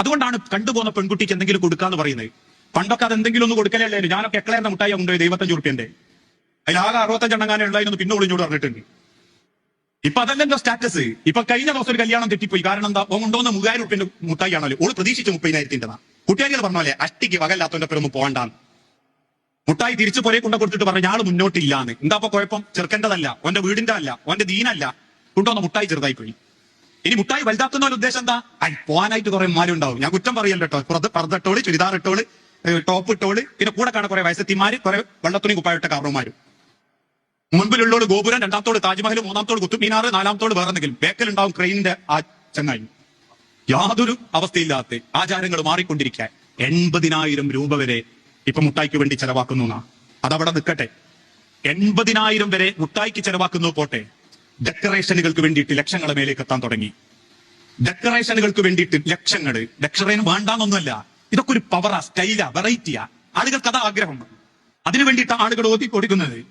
അതുകൊണ്ടാണ് കണ്ടുപോകുന്ന പെൺകുട്ടിക്ക് എന്തെങ്കിലും കൊടുക്കാന്ന് പറയുന്നത്. പണ്ടൊക്കെ അത് എന്തെങ്കിലും ഒന്ന് കൊടുക്കലല്ലേ? ഞാനൊക്കെ എക്കളേന്ന മുട്ടായി കൊണ്ടുപോയി ദൈവത്തഞ്ച് ഉറുപ്പ്യന്റെ. അതിലാകെ അറുപത്തഞ്ചെണ്ണങ്ങാനെ ഉണ്ടായിരുന്നു പിന്നെ ഒളിഞ്ഞോട് പറഞ്ഞിട്ടുണ്ട്. ഇപ്പൊ അതല്ലല്ലോ സ്റ്റാറ്റസ് ഇപ്പൊ കഴിഞ്ഞ ദിവസം ഒരു കല്യാണം തെറ്റിപ്പോയി. കാരണം എന്താ? ഓൻ ഉണ്ടോന്ന് മൂവായിരം മുട്ടായി ആണല്ലോ ഓൾ പ്രതീക്ഷിച്ച മുപ്പതിനായിരത്തിന്റെ കുട്ടികാരികൾ പറഞ്ഞോലെ അഷ്ടിക്ക് വകല്ലാത്തവന്റെ പേരൊന്നും പോകണ്ടാന്ന്. മുട്ടായി തിരിച്ചു പുറകെ കൊണ്ട കൊടുത്തിട്ട് പറഞ്ഞ ആൾ മുന്നോട്ടില്ലാന്ന്. എന്താ അപ്പൊ കുഴപ്പം? ചെറുക്കേണ്ടതല്ല ഓന്റെ വീടിന്റെ അല്ല ഓന്റെ ദീനല്ല. കൊണ്ടുവന്ന മുട്ടായി ചെറുതായി പോയി ഇനി മുട്ടായി വലുതാക്കുന്ന ഉദ്ദേശം എന്താ? ഐ പോകാനായിട്ട് കുറെ മാരുണ്ടാവും ഞാൻ കുറ്റം പറയല്ലോ കേട്ടോ പർദ്ദട്ടോൾ ചുരിദാർ ഇട്ടോൾ ടോപ്പ് ഇട്ടോൾ പിന്നെ കൂടെ കാണാൻ കുറെ വയസ്സത്തിമാര് കുറെ വെള്ളത്തുണി കുപ്പായിട്ട കാരണവന്മാരും മുൻപിലുള്ളോട് ഗോപുരം രണ്ടാമത്തോട് താജ്മഹൽ മൂന്നാമത്തോട് കുത്തുമീനാറ് നാലാമത്തോട് വേറെ എന്തെങ്കിലും. ബേക്കലുണ്ടാവും ക്രെയിനിന്റെ ആ ചങ്ങായി. യാതൊരു അവസ്ഥയില്ലാത്ത ആചാരങ്ങൾ മാറിക്കൊണ്ടിരിക്കാൻ എൺപതിനായിരം രൂപ വരെ ഇപ്പൊ മുട്ടായിക്ക് വേണ്ടി ചെലവാക്കുന്നു അതവിടെ നിൽക്കട്ടെ എൺപതിനായിരം വരെ മുട്ടായിക്ക് ചെലവാക്കുന്നു പോട്ടെ. ഡെക്കറേഷനുകൾക്ക് വേണ്ടിയിട്ട് ലക്ഷങ്ങളെ മേലേക്ക് എത്താൻ തുടങ്ങി. ഡെക്കറേഷനുകൾക്ക് വേണ്ടിയിട്ട് ലക്ഷങ്ങൾ ഡെക്കറേഷൻ വേണ്ടാന്നൊന്നുമല്ല. ഇതൊക്കെ ഒരു പവറാ സ്റ്റൈലാ വെറൈറ്റിയാ ആളുകൾക്ക് അതാ ആഗ്രഹം. അതിനു വേണ്ടിയിട്ട് ആളുകൾ ഓതി കൊടുക്കുന്നത്